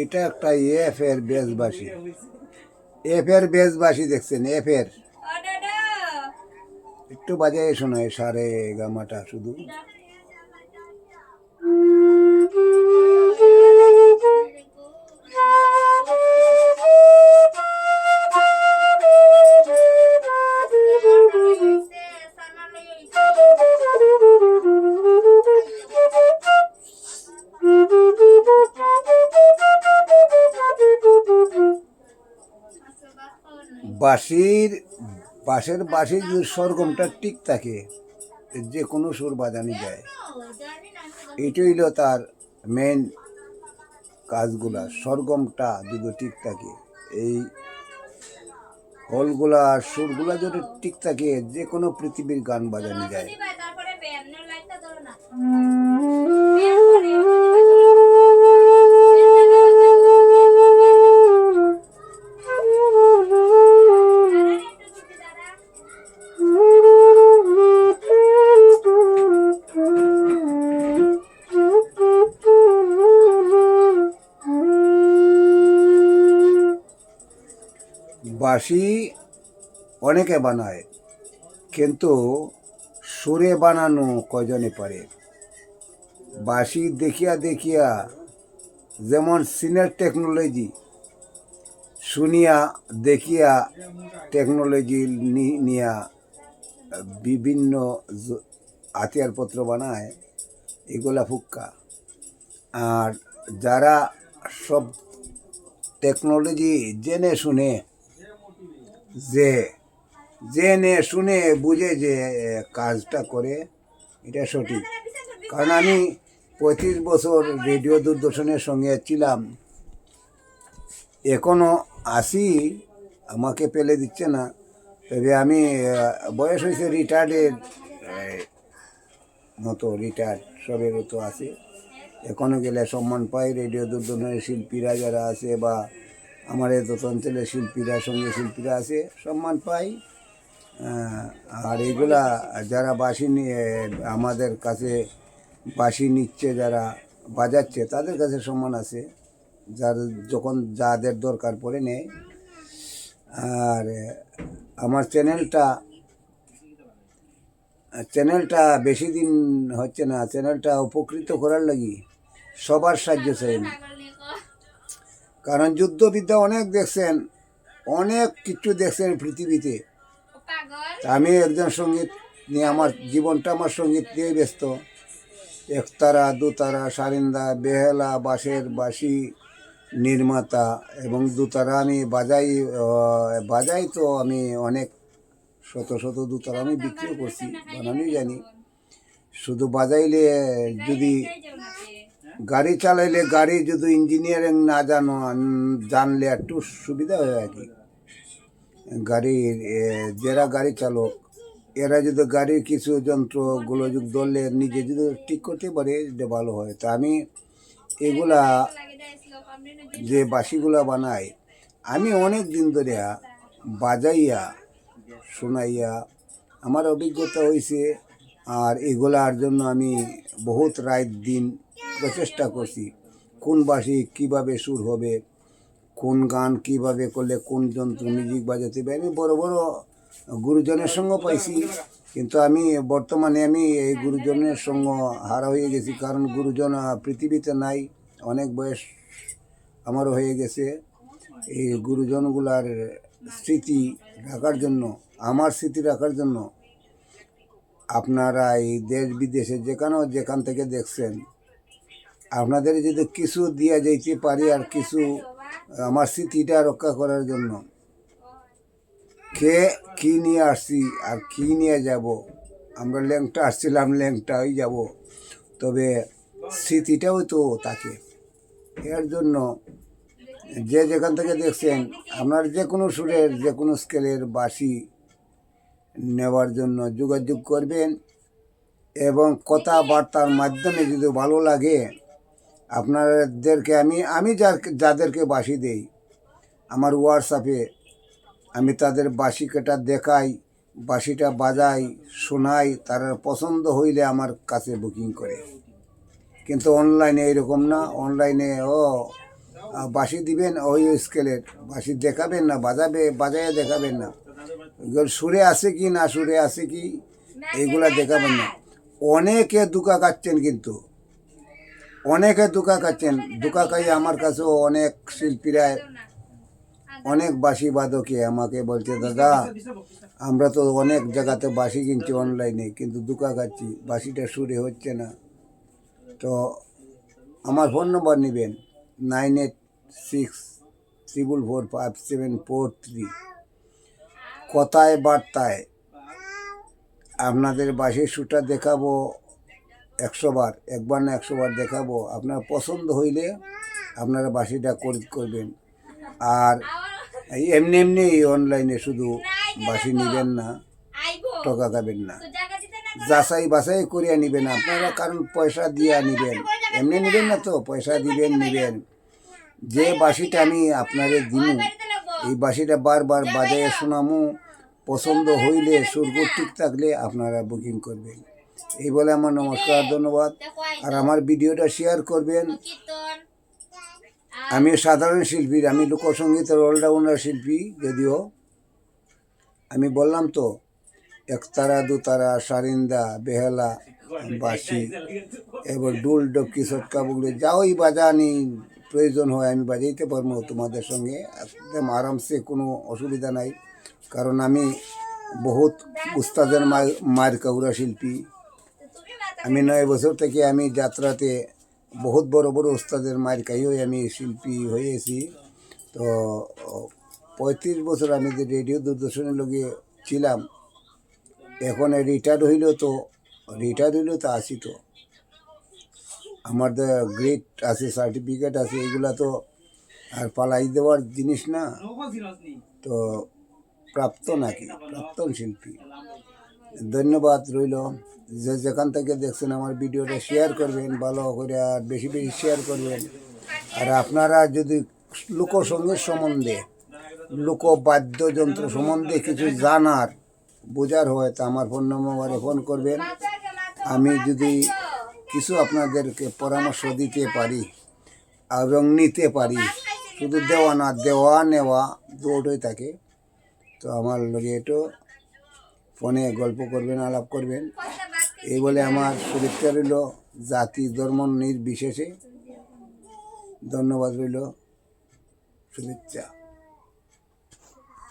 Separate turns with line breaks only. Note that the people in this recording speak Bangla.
এটা একটা এফ এর বেজবাসী এফ এর বেজবাসী দেখছেন এফ এর। একটু বাজায় শোনায় সারে গামাটা শুধু। বাঁশির, বাঁশের বাঁশির যদি সরগমটা ঠিক থাকে যে কোনো সুর বাজানো যায়। এটাই হলো তার মেন কাজগুলা, সরগমটা যদি ঠিক থাকে। এই হলগুলা, সুরগুলা যদি ঠিক থাকে, যে কোনো পৃথিবীর গান বাজানো যায়। বাঁশি অনেকে বানায়, কিন্তু সুরে বানানো কজনে পারে? বাঁশি দেখিয়া দেখিয়া যেমন সিনের টেকনোলজি শুনিয়া দেখিয়া টেকনোলজি নিয়া বিভিন্ন হাতিয়ারপত্র বানায়, এগুলা ফুক্কা। আর যারা সব টেকনোলজি জেনে শুনে যে, জেনে শুনে বুঝে যে কাজটা করে, এটা সঠিক। কারণ আমি পঁয়ত্রিশ বছর রেডিও দূরদর্শনের সঙ্গে ছিলাম। এখনও আসি আমাকে পেলে দিচ্ছে না। তবে আমি বয়স হয়েছে রিটায়ার্ডের মতো রিটায়ার্ড সবের তো আছে। এখনও গেলে সম্মান পাই রেডিও দূরদর্শনের শিল্পীরা যারা আছে বা আমার এই দত অঞ্চলের শিল্পীরা, সঙ্গে শিল্পীরা আছে, সম্মান পাই। আর এগুলা যারা বাঁশি নিয়ে, আমাদের কাছে বাঁশি নিচ্ছে, যারা বাজাচ্ছে, তাদের কাছে সম্মান আছে। যার যখন যাদের দরকার পড়ে নেয়। আর আমার চ্যানেলটা চ্যানেলটা বেশি দিন হচ্ছে না, চ্যানেলটা উপকৃত করার লাগি সবার সাহায্য চাই কারণ যুদ্ধবিদ্যা অনেক দেখছেন, অনেক কিছু দেখছেন পৃথিবীতে। আমি একজন সংগীত নিয়ে, আমার জীবনটা আমার সংগীত নিয়ে ব্যস্ত। একতারা, দুতারা, সারিন্দা, বেহেলা, বাঁশের বাঁশি, নির্মাতা এবং দুতারা আমি বাজাই বাজাই তো আমি অনেক, শত শত দুতারা আমি বিক্রিও করছি, বানানোই জানি। শুধু বাজাইলে যদি গাড়ি চালাইলে গাড়ি যদি ইঞ্জিনিয়ারিং না জানো জানলে একটু সুবিধা হয় আর কি। গাড়ির যারা গাড়ি চালক, এরা যদি গাড়ির কিছু যন্ত্রগুলো যদি ধরলে নিজে যদি ঠিক করতে পারে, এটা ভালো হয়। তা আমি এগুলা যে বাঁশিগুলা বানাই আমি অনেক দিন ধরে বাজাইয়া শোনাইয়া আমার অভিজ্ঞতা হয়েছে আর এগুলার জন্য আমি বহুত রাত দিন প্রচেষ্টা করছি, কোন বাঁশি কীভাবে সুর হবে, কোন গান কীভাবে করলে কোন যন্ত্র মিউজিক বাজাতে হবে আমি বড় বড় গুরুজনের সঙ্গে পাইছি, কিন্তু আমি বর্তমানে আমি এই গুরুজনের সঙ্গে হারা হয়ে গেছি, কারণ গুরুজন পৃথিবীতে নাই, অনেক বয়স আমারও হয়ে গেছে। এই গুরুজনগুলার স্মৃতি রাখার জন্য, আমার স্মৃতি রাখার জন্য, আপনারা এই দেশ বিদেশে যেখানেও যেখান থেকে দেখছেন আপনাদের যদি কিছু দিয়া যাইতে পারি আর কিছু, আমার স্মৃতিটা রক্ষা করার জন্য। কে কি নিয়ে আসছি আর কি নিয়ে যাব? আমরা ল্যাংটা আসছিলাম, ল্যাংটাই যাব। তবে স্মৃতিটাও তো থাকে এর জন্য যে যেখান থেকে দেখছেন, আপনার যে কোনো সুরের, যে কোনো স্কেলের বাসি নেওয়ার জন্য যোগাযোগ করবেন এবং কথাবার্তার মাধ্যমে যদি ভালো লাগে আপনাদেরকে আমি আমি যার যাদেরকে বাঁশি দেই আমার হোয়াটসঅ্যাপে আমি তাদের বাঁশি কাটা দেখাই বাঁশিটা বাজাই শোনাই তারা পছন্দ হইলে আমার কাছে বুকিং করে। কিন্তু অনলাইনে এরকম না অনলাইনে ও বাঁশি দিবেন ওই স্কেলের বাসি দেখাবেন না বাজাবে বাজায় দেখাবেন না। সুরে আছে কি না সুরে আছে কি এইগুলা দেখাবেন না। অনেকে দুকা কাটছেন কিন্তু। অনেকে দুকা কাটছেন দুকা খাই আমার কাছেও অনেক শিল্পীরা অনেক বাসি বাদকে আমাকে বলছে, দাদা, আমরা তো অনেক জায়গাতে বাসি কিনছি অনলাইনে, কিন্তু দুকা খাচ্ছি বাসিটা সুরে হচ্ছে না। তো আমার ফোন নম্বর নেবেন, nine eight six triple four five seven four three. কথায় বার্তায় আপনাদের বাঁশির সুরটা দেখাবো। একশো বার একবার না একশো বার দেখাবো। আপনার পছন্দ হইলে আপনারা বাসিটা কর- করবেন। আর এই এমনি এমনি অনলাইনে শুধু বাসি নেবেন না, টকা খাবেন না। যাচাই বাছাই করিয়া নিবেন আপনারা, কারণ পয়সা দিয়া নিবেন। এমনি নেবেন না তো, পয়সা দিবেন, নিবেন। যে বাসিটা আমি আপনারে দিমু, এই বাসিটা বারবার বাজায় শোনামু, পছন্দ হইলে, সুরগুর ঠিক থাকলে আপনারা বুকিং করবেন। এই বলে আমার নমস্কার, ধন্যবাদ। আর আমার ভিডিওটা শেয়ার করবেন। আমি সাধারণ শিল্পী, আমি লোকসঙ্গীতের অলরাউন্ডার শিল্পী যদিও। আমি বললাম তো একতারা দুতারা সারিন্দা, বেহালা, বাঁশি, এবার ডুল, ডবকি, সটকা বগলে যাওই বাজানি প্রয়োজন হয়, আমি বাজাইতে পারব তোমাদের সঙ্গে। একদম আরামসে, কোনো অসুবিধা নাই। কারণ আমি বহুত উস্তাদের মার- মায়ের কাউরা শিল্পী। আমি নয় বছর থেকে আমি যাত্রাতে বহুত বড় বড় ওস্তাদের মায়ের খাইও আমি শিল্পী হয়েছি। তো পঁয়ত্রিশ বছর আমি যে রেডিও দূরদর্শনের লগে ছিলাম, এখন রিটায়ার্ড হইল তো রিটায়ার্ড হইল তো আসি তো। আমার তো গ্রেড আছে সার্টিফিকেট আছে, এগুলা তো আর পালাই দেওয়ার জিনিস না। তো, প্রাপ্ত নাকি? প্রাক্তন শিল্পী। ধন্যবাদ রইল। যে যেখান থেকে দেখছেন আমার ভিডিওটা শেয়ার করবেন, ভালো করে আর বেশি বেশি শেয়ার করবেন। আর আপনারা যদি লোকসঙ্গীত সম্বন্ধে, লোকবাদ্যযন্ত্র সম্বন্ধে কিছু জানার, বোঝার হয়, তা আমার ফোন নম্বরে ফোন করবেন। আমি যদি কিছু আপনাদেরকে পরামর্শ দিতে পারি এবং নিতে পারি, শুধু দেওয়া না, দেওয়া নেওয়া দুটোই থাকে। তো আমার লগে একটু ফোনে গল্প করবেন, আলাপ করবেন। এই বলে আমার শুভেচ্ছা রইল জাতি, ধর্ম নির্বিশেষে। ধন্যবাদ রইল শুভেচ্ছা।